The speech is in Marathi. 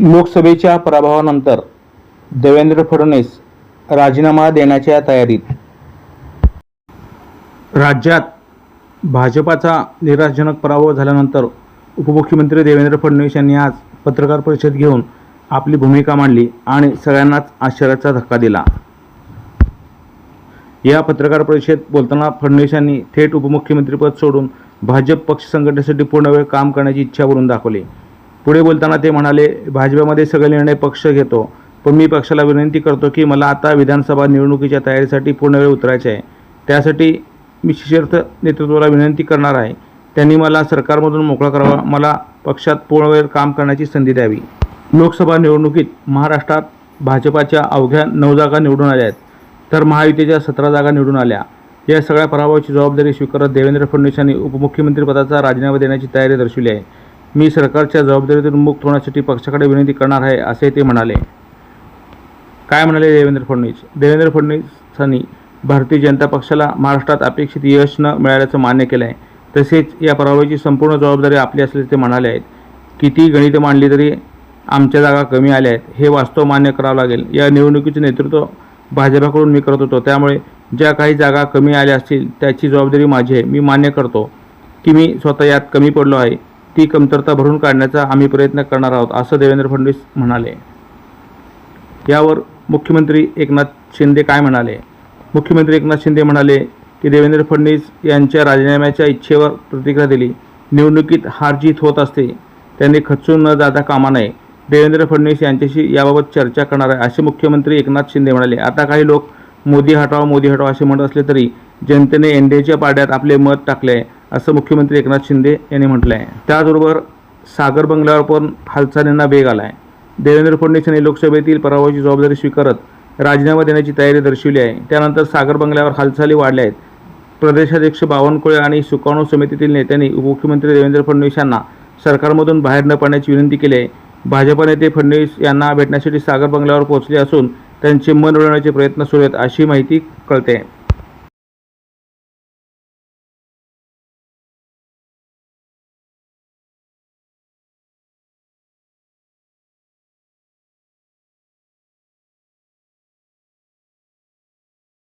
लोकसभेच्या पराभवानंतर देवेंद्र फडणवीस राजीनामा देण्याच्या तयारीत. राज्यात भाजपाचा निराशजनक पराभव झाल्यानंतर उपमुख्यमंत्री देवेंद्र फडणवीस यांनी आज पत्रकार परिषद घेऊन आपली भूमिका मांडली आणि सगळ्यांनाच आश्चर्याचा धक्का दिला. या पत्रकार परिषदेत बोलताना फडणवीस यांनी थेट उपमुख्यमंत्रीपद सोडून भाजप पक्ष संघटनेसाठी पूर्ण वेळ काम करण्याची इच्छा करून दाखवली. पुढे बोलताना ते म्हणाले भाजपामध्ये सगळे निर्णय पक्ष घेतो पण मी पक्षाला विनंती करतो की मला आता विधानसभा निवडणुकीच्या तयारीसाठी पूर्ण वेळ उतरायचे आहे. त्यासाठी मी शिष्यर्थ नेतृत्वाला विनंती करणार आहे. त्यांनी मला सरकारमधून मोकळा करावा मला पक्षात पूर्ण वेळ काम करण्याची संधी द्यावी. लोकसभा निवडणुकीत महाराष्ट्रात भाजपाच्या अवघ्या नऊ जागा निवडून आल्या आहेत. तर महायुतीच्या सतरा जागा निवडून आल्या. या सगळ्या पराभवाची जबाबदारी स्वीकारत देवेंद्र फडणवीस यांनी उपमुख्यमंत्रीपदाचा राजीनामा देण्याची तयारी दर्शवली आहे. मी सरकारच्या जबाबदारीतून मुक्त होण्यासाठी पक्षाकडे विनंती करणार आहे असे ते म्हणाले. काय म्हणाले देवेंद्र फडणवीस? देवेंद्र फडणवीसांनी भारतीय जनता पक्षाला महाराष्ट्रात अपेक्षित यश न मिळाल्याचं मान्य केलं आहे तसेच या पराभवाची संपूर्ण जबाबदारी आपली असल्याचे ते म्हणाले आहेत. किती गणितं मांडली तरी आमच्या जागा कमी आल्या आहेत हे वास्तव मान्य करावं लागेल. या निवडणुकीचे नेतृत्व भाजपाकडून मी करत होतो त्यामुळे ज्या काही जागा कमी आल्या असतील त्याची जबाबदारी माझी आहे. मी मान्य करतो की मी स्वतः यात कमी पडलो आहे. ती कमतरता भरून काढण्याचा आम्ही प्रयत्न करणार आहोत असं देवेंद्र फडणवीस म्हणाले. यावर मुख्यमंत्री एकनाथ शिंदे काय म्हणाले? मुख्यमंत्री एकनाथ शिंदे म्हणाले की देवेंद्र फडणवीस यांच्या राजीनाम्याच्या इच्छेवर प्रतिक्रिया दिली. निवडणुकीत हार जीत होत असते. त्यांनी खचून न जाता कामा नये. देवेंद्र फडणवीस यांच्याशी याबाबत चर्चा करणार आहे असे मुख्यमंत्री एकनाथ शिंदे म्हणाले. आता काही लोक मोदी हटाव मोदी हटाव असे म्हणत असले तरी जनतेने एन डी एच्या पाड्यात आपले मत टाकले. आहे असं मुख्यमंत्री एकनाथ शिंदे यांनी म्हटलं आहे त्याचबरोबर सागर बंगल्यावर पण हालचालींना वेग आला आहे देवेंद्र फडणवीस यांनी लोकसभेतील पराभवाची जबाबदारी स्वीकारत राजीनामा देण्याची तयारी दर्शवली आहे. त्यानंतर सागर बंगल्यावर हालचाली वाढल्या आहेत. प्रदेशाध्यक्ष बावनकुळे आणि सुकाणू समितीतील नेत्यांनी उपमुख्यमंत्री देवेंद्र फडणवीस यांना सरकारमधून बाहेर न पडण्याची विनंती केली आहे. भाजप नेते फडणवीस यांना भेटण्यासाठी सागर बंगल्यावर पोहोचले असून त्यांचे मन वळवण्याचे प्रयत्न सुरू आहेत अशी माहिती कळते.